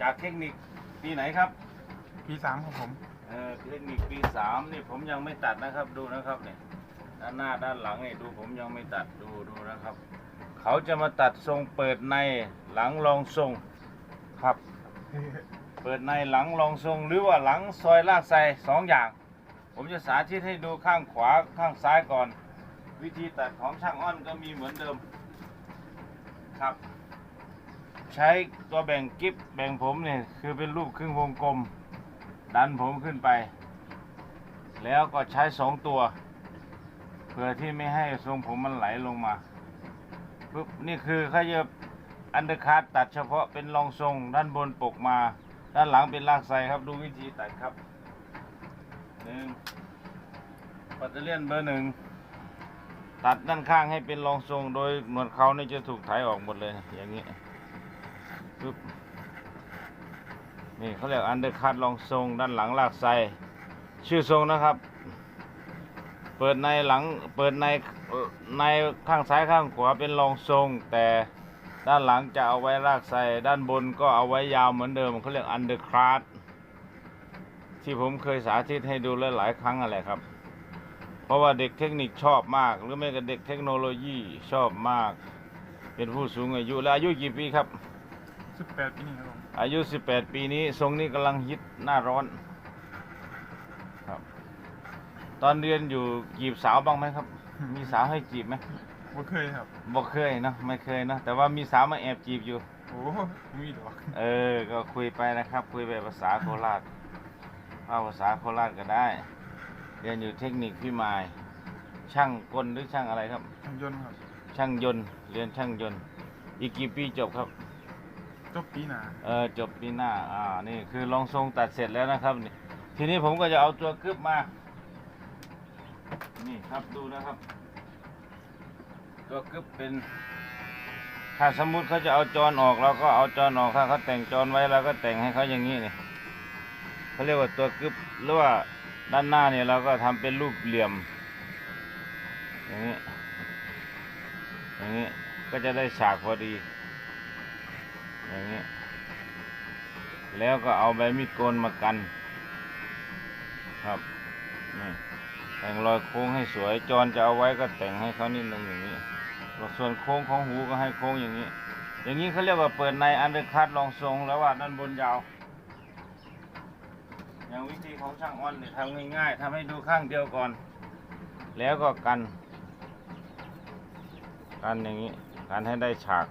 จากเทคนิคปีไหนครับ ปีสามของผม เออเทคนิคปีสามนี่ผมยังไม่ตัดนะครับดูนะครับเนี่ยด้านหน้าด้านหลังนี่ดูผมยังไม่ตัดดูดูนะครับ เขาจะมาตัดทรงเปิดในหลังรองทรงครับ เปิดในหลังรองทรงหรือว่าหลังซอยลากไซสองอย่าง ผมจะสาธิตให้ดูข้างขวาข้างซ้ายก่อน วิธีตัดของช่างอ้อนก็มีเหมือนเดิมครับ ใช้ตัวแบ่งกิฟแบ่งผมเนี่ยคือเป็นรูปครึ่งวงกลม ดันผมขึ้นไป แล้วก็ใช้สองตัว เพื่อที่ไม่ให้ทรงผมมันไหลลงมาปุ๊บนี่คือเขาจะอันเดอร์คัตตัดเฉพาะเป็นรองทรงด้านบนปกมา ด้านหลังเป็นลากไซครับดูวิธีตัดครับหนึ่งปัตเตอร์เลียนเบอร์หนึ่งตัดด้านข้างให้เป็นรองทรงโดยหนวดเขาเนี่ยจะถูกไถออกหมดเลยอย่างนี้ ปุ๊บนี่เขาเรียกอันเดอร์คัตรองทรงด้านหลังลากไซชื่อทรงนะครับ เปิดในหลังเปิดในในข้างซ้ายข้างขวาเป็นรองทรง แต่ด้านหลังจะเอาไว้ลากไซด้านบนก็เอาไว้ยาวเหมือนเดิมเขาเรียกอันเดอร์คัตที่ผมเคยสาธิตให้ดูหลายๆครั้งอะไรครับ เพราะว่าเด็กเทคนิคชอบมาก หรือไม่ก็เด็กเทคโนโลยีชอบมาก เป็นผู้สูงอายุและอายุกี่ปีครับ สิบแปดปีนี่ครับผมอายุ 18 ปีนี้ทรงนี้กำลังฮิตหน้าร้อนครับ ตอนเรียนอยู่จีบสาวบ้างไหมครับ มีสาวให้จีบไหมบ่เคยครับบอกเคยเนอะไม่เคยเนอะแต่ว่ามีสาวมาแอบจีบอยู่ โอ้มีดอกเออ ก็คุยไปนะครับ คุยไปภาษาโคราชเอาภาษาโคราชก็ได้ เรียนอยู่เทคนิคพี่มาย ช่างกลหรือช่างอะไรครับช่างยนต์ครับ ช่างยนต์ เรียนช่างยนต์ อีกกี่ปีจบครับ จบปีหน้าเออจบปีหน้าอ่านี่คือรองทรงตัดเสร็จแล้วนะครับนี่ทีนี้ผมก็จะเอาตัวกึบมา นี่ครับดูนะครับ ตัวกึบเป็น ถ้าสมมุติเขาจะเอาจรออกเราก็เอาจรออกถ้าเขาแต่งจรไว้เราก็แต่งให้เขาอย่างนี้นี่เขาเรียกว่าตัวกึบหรือว่าด้านหน้าเนี่ยเราก็ทำเป็นรูปเหลี่ยม อย่างนี้ อย่างนี้ก็จะได้ฉากพอดี อย่างนี้แล้วก็เอาใบมีดโกนมากัน ครับนี่แต่งรอยโค้งให้สวยจรจะเอาไว้ก็แต่งให้เขานิดนึงอย่างนี้ส่วนโค้งของหูก็ให้โค้งอย่างนี้ อย่างนี้เขาเรียกว่าเปิดในอันเดอร์คัตรองทรงแล้วว่าด้านบนยาว อย่างวิธีของช่างอ้อนเนี่ยทำง่ายๆทำให้ดูข้างเดียวก่อน แล้วก็กัน กันอย่างนี้ กันให้ได้ฉาก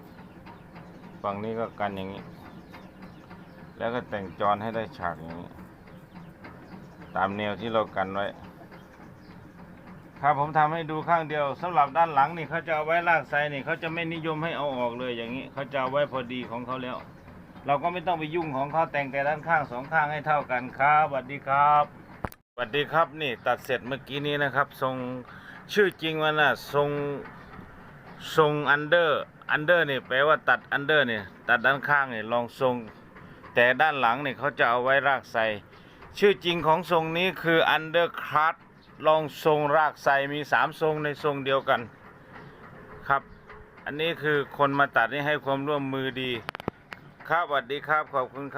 ฝั่งนี้ก็กันอย่างนี้ แล้วก็แต่งจรให้ได้ฉากอย่างนี้ ตามแนวที่เรากันไว้ ครับผมทำให้ดูข้างเดียวสำหรับด้านหลังนี่เขาจะเอาไว้ลากไซนี่เขาจะไม่นิยมให้เอาออกเลยอย่างนี้เขาจะเอาไว้พอดีของเขาแล้ว เราก็ไม่ต้องไปยุ่งของเขาแต่งแต่ด้านข้างสองข้างให้เท่ากันครับสวัสดีครับสวัสดีครับนี่ตัดเสร็จเมื่อกี้นี้นะครับ ทรงชื่อจริงมันน่ะทรง ทรงอันเดอร์อันเดอร์นี่แปลว่าตัดอันเดอร์เนี่ยตัดด้านข้างเนี่ยลองทรง แต่ด้านหลังเนี่ยเขาจะเอาไว้รากไซชื่อจริงของทรงนี้คืออันเดอร์คัตลองทรงรากไซมีสามทรงในทรงเดียวกันครับ อันนี้คือคนมาตัดนี่ให้ความร่วมมือดี ครับสวัสดีครับขอบคุณครับ